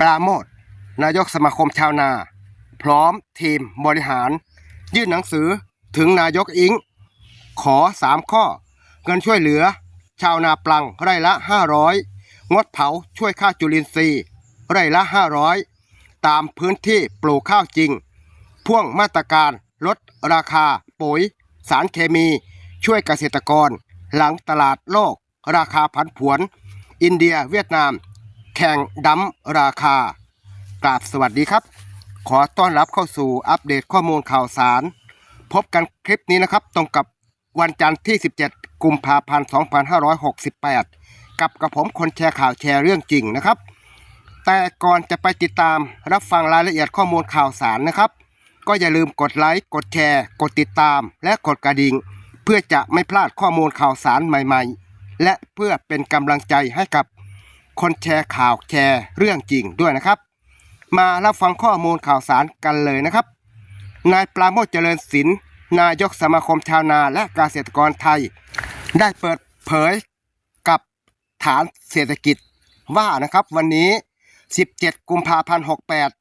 ปราโมทนายกสมาคมชาวนา พร้อมทีมบริหาร ยื่นหนังสือถึงนายกอิง ขอสามข้อ เงินช่วยเหลือ ชาวนาปลังไร่ละ 500 งดเผาช่วยค่าจุลินทรีย์ ไร่ละ 500 ตามพื้นที่ปลูกข้าวจริง พ่วงมาตรการลดราคา ปุ๋ย สารเคมี ช่วยเกษตรกร หลังตลาดโลก ราคาผันผวน อินเดียเวียดนาม แข่งดั้มราคากราบสวัสดีครับ ขอต้อนรับเข้าสู่อัปเดตข้อมูลข่าวสาร พบกันคลิปนี้นะครับ ตรงกับวันจันทร์ที่ 17 กุมภาพันธ์ 2568 กับกระผมคนแชร์ข่าวแชร์เรื่องจริงนะครับ แต่ก่อนจะไปติดตามรับฟังรายละเอียดข้อมูลข่าวสารนะครับ ก็อย่าลืมกดไลค์กดแชร์ กดติดตาม และกดกระดิ่ง เพื่อจะไม่พลาดข้อมูลข่าวสารใหม่ ๆ และเพื่อเป็นกำลังใจให้กับ คนแชร์ข่าวแชร์เรื่องจริงด้วยนะครับ มารับฟังข้อมูลข่าวสารกันเลยนะครับ นายปราโมทเจริญศิลป์นายกสมาคมชาวนาและเกษตรกรไทย ได้เปิดเผยกับฐานเศรษฐกิจว่านะครับวันนี้ 17 กุมภาพันธ์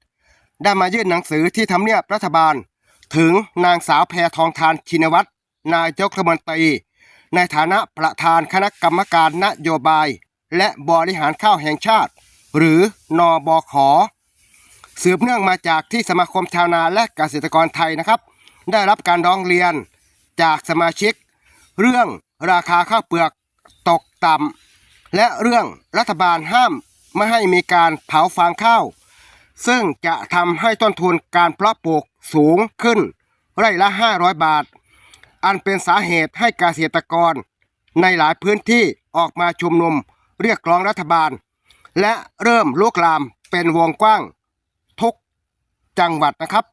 68 ได้มายื่นหนังสือที่ทำเนียบรัฐบาล ถึงนางสาวแพทองทานชินวัตรนายกรัฐมนตรีในฐานะประธานคณะกรรมการนโยบาย และบริหารข้าวแห่งชาติ หรือนอบขสืบเนื่องมาจากที่สมาคมชาวนาและเกษตรกรไทยนะครับ ได้รับการร้องเรียนจากสมาชิก เรื่องราคาข้าวเปลือกตกต่ำและเรื่องรัฐบาลห้ามไม่ให้มีการเผาฟางข้าว ซึ่งจะทำให้ต้นทุนการเพาะปลูกสูงขึ้น ไร่ละ 500 บาท อันเป็นสาเหตุให้เกษตรกรในหลายพื้นที่ออกมาชุมนุม เรียกร้องรัฐบาล และเริ่มลุกลามเป็นวงกว้างทุกจังหวัดนะครับ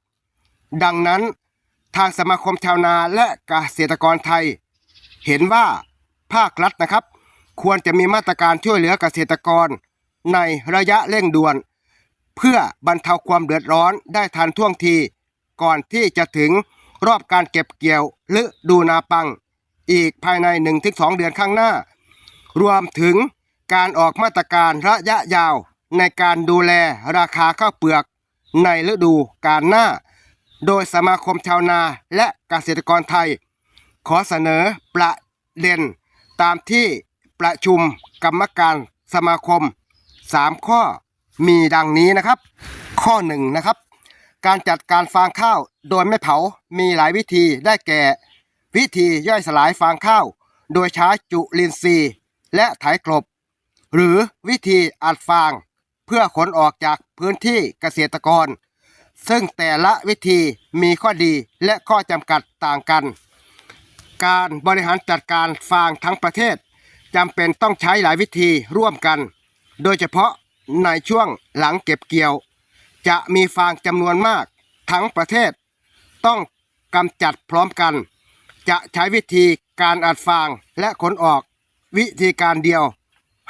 ดังนั้นทางสมาคมชาวนาและเกษตรกรไทย เห็นว่าภาครัฐนะครับ ควรจะมีมาตรการช่วยเหลือเกษตรกร ในระยะเร่งด่วน เพื่อบรรเทาความเดือดร้อนได้ทันท่วงที ก่อนที่จะถึงรอบการเก็บเกี่ยวฤดูนาปัง อีกภายใน 1-2 เดือนข้างหน้า รวมถึง การออกมาตรการระยะยาว ในการดูแลราคาข้าวเปลือก ในฤดูกาลหน้า โดยสมาคมชาวนาและเกษตรกรไทย ขอเสนอประเด็น ตามที่ประชุมกรรมการสมาคม 3 ข้อมีดังนี้นะครับ ข้อ1นะครับการจัดการฟางข้าวโดยไม่เผา มีหลายวิธีได้แก่ วิธีย่อยสลายฟางข้าว โดยใช้จุลินทรีย์ และไถกลบ หรือวิธีอัดฟาง เพื่อขนออกจากพื้นที่เกษตรกร ซึ่งแต่ละวิธีมีข้อดีและข้อจำกัดต่างกัน การบริหารจัดการฟางทั้งประเทศจำเป็นต้องใช้หลายวิธีร่วมกัน โดยเฉพาะในช่วงหลังเก็บเกี่ยว จะมีฟางจำนวนมากทั้งประเทศ ต้องกำจัดพร้อมกัน จะใช้วิธีการอัดฟางและขนออกวิธีการเดียว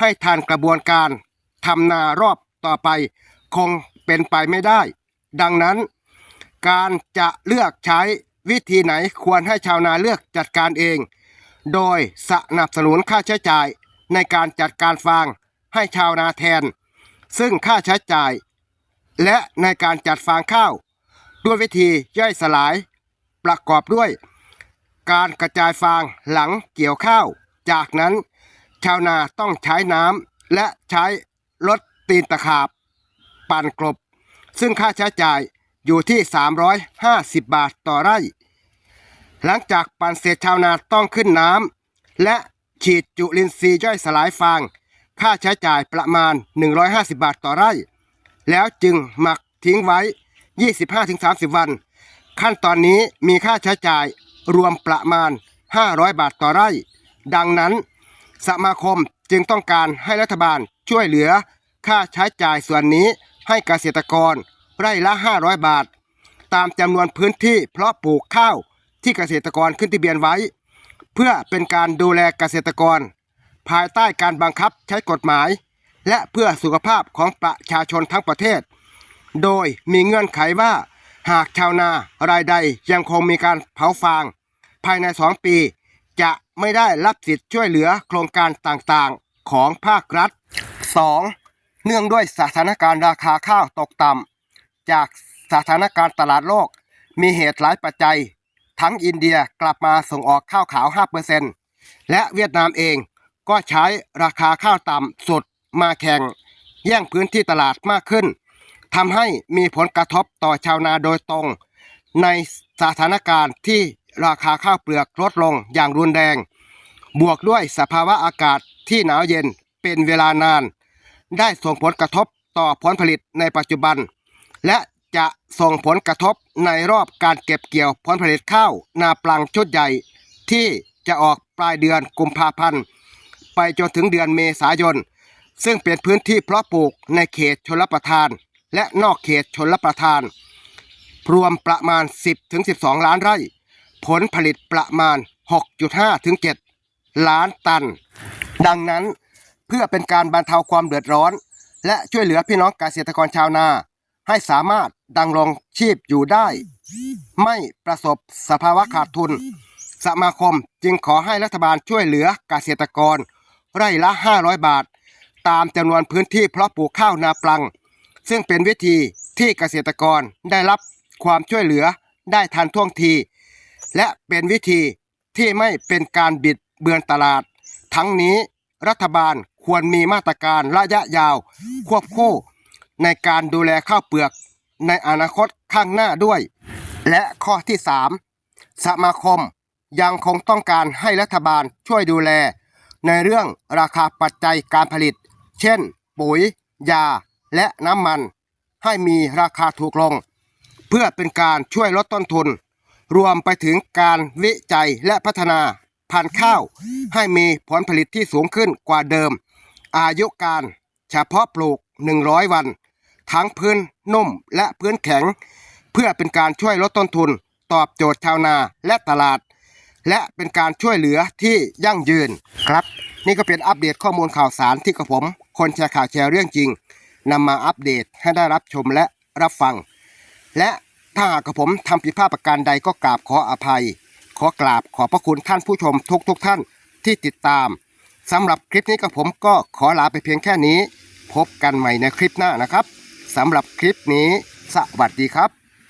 ให้ทันกระบวนการทำนารอบต่อไป คงเป็นไปไม่ได้ ดังนั้น การจะเลือกใช้วิธีไหนควรให้ชาวนาเลือกจัดการเอง โดยสนับสนุนค่าใช้จ่ายในการจัดการฟางให้ชาวนาแทน ซึ่งค่าใช้จ่าย และในการจัดฟางข้าว ด้วยวิธีย่อยสลาย ประกอบด้วย การกระจายฟางหลังเกี่ยวข้าว จากนั้น ชาวนาต้องใช้น้ำและใช้รถตีนตะขาบปั่นกลบ ซึ่งค่าใช้จ่ายอยู่ที่ 350 บาทต่อไร่ หลังจากปั่นเสร็จชาวนาต้องขึ้นน้ำและฉีดจุลินทรีย์ย่อยสลายฟาง ค่าใช้จ่ายประมาณ 150 บาทต่อไร่ แล้วจึงหมักทิ้งไว้ 25-30 วัน ขั้นตอนนี้มีค่าใช้จ่ายรวมประมาณ 500 บาทต่อไร่ ดังนั้น สมาคมจึงต้องการให้รัฐบาลช่วยเหลือ ค่าใช้จ่ายส่วนนี้ให้เกษตรกรไร่ละ 500 บาท ตามจำนวนพื้นที่เพาะปลูกข้าวที่เกษตรกรขึ้นทะเบียนไว้ เพื่อเป็นการดูแลเกษตรกร ภายใต้การบังคับใช้กฎหมาย และเพื่อสุขภาพของประชาชนทั้งประเทศ โดยมีเงื่อนไขว่า หากชาวนารายใดยังคงมีการเผาฟาง ภายใน 2 ปี จะไม่ได้รับสิทธิ์ช่วยเหลือโครงการต่างๆของภาครัฐ 2. เนื่องด้วยสถานการณ์ราคาข้าวตกต่ำจากสถานการณ์ตลาดโลก มีเหตุหลายปัจจัย ทั้งอินเดียกลับมาส่งออกข้าวขาว 5%และเวียดนามเองก็ใช้ราคาข้าวต่ำสุดมาแข่ง แย่งพื้นที่ตลาดมากขึ้นทำให้มีผลกระทบต่อชาวนาโดยตรง ในสถานการณ์ที่ ราคาข้าวเปลือกลดลงอย่างรุนแรง บวกด้วยสภาวะอากาศที่หนาวเย็นเป็นเวลานาน ได้ส่งผลกระทบต่อผลผลิตในปัจจุบัน และจะส่งผลกระทบในรอบการเก็บเกี่ยวผลผลิตข้าวนาปลังชุดใหญ่ ที่จะออกปลายเดือนกุมภาพันธ์ ไปจนถึงเดือนเมษายน ซึ่งเป็นพื้นที่เพาะปลูกในเขตชลประทาน และนอกเขตชลประทาน รวมประมาณ 10-12 ล้านไร่ ผลผลิตประมาณ 6.5-7ล้านตัน ดังนั้นเพื่อเป็นการบรรเทาความเดือดร้อน และช่วยเหลือพี่น้องเกษตรกรชาวนา ให้สามารถดำรงชีพอยู่ได้ ไม่ประสบสภาวะขาดทุน สมาคมจึงขอให้รัฐบาลช่วยเหลือเกษตรกร ไร่ละ 500 บาท ตามจำนวนพื้นที่เพาะปลูกข้าวนาปลัง ซึ่งเป็นวิธีที่เกษตรกรได้รับความช่วยเหลือได้ทันท่วงที และเป็นวิธีที่ไม่เป็นการบิดเบือนตลาด ทั้งนี้รัฐบาลควรมีมาตรการระยะยาว ควบคู่ในการดูแลข้าวเปลือกในอนาคตข้างหน้าด้วย และข้อที่ 3 สมาคมยังคงต้องการให้รัฐบาลช่วยดูแล ในเรื่องราคาปัจจัยการผลิต เช่น ปุ๋ย ยา และน้ำมัน ให้มีราคาถูกลง เพื่อเป็นการช่วยลดต้นทุน รวมไปถึงการวิจัยและพัฒนาพันธุ์ข้าว ให้มีผลผลิตที่สูงขึ้นกว่าเดิม อายุการเฉพาะปลูก 100 วัน ทั้งพื้นนุ่มและพื้นแข็ง เพื่อเป็นการช่วยลดต้นทุน ตอบโจทย์ชาวนาและตลาด และเป็นการช่วยเหลือที่ยั่งยืนครับ นี่ก็เป็นอัปเดตข้อมูลข่าวสารที่กระผม คนแชร์ข่าวแชร์เรื่องจริงนำมาอัปเดตให้ได้รับชมและรับฟัง และ ถ้าหากกระผมทำผิดพลาดประการใดก็กราบขออภัย ขอกราบขอบพระคุณท่านผู้ชมทุกทุกท่านที่ติดตามสำหรับคลิปนี้กระผมก็ขอลาไปเพียงแค่นี้ พบกันใหม่ในคลิปหน้านะครับสำหรับคลิปนี้ สวัสดีครับ